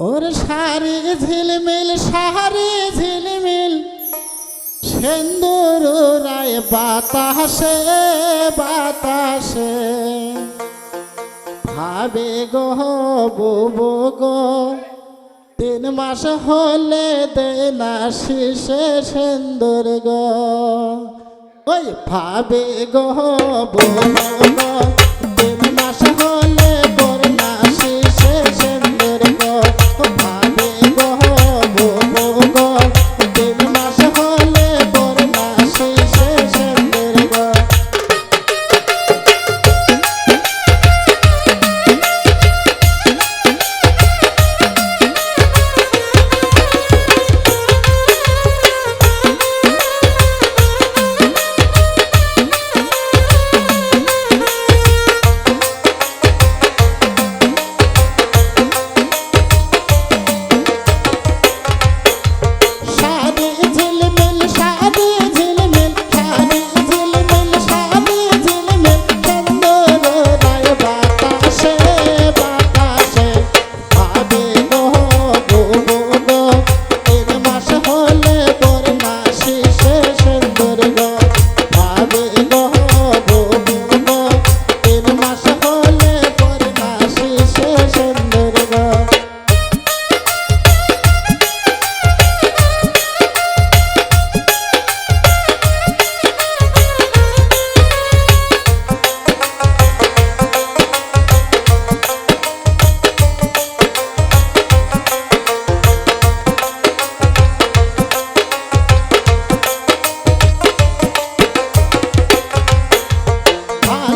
ওর শাড়ি ঝিলমিল শাড়ি ঝিলমিল, সেন্দুর রায় বাতাসে বাতাসে। ভাবে গো বো গো, তিন মাস হলে দেনা শিষে সেন্দুর গো। ওই ভাবে গো বো গো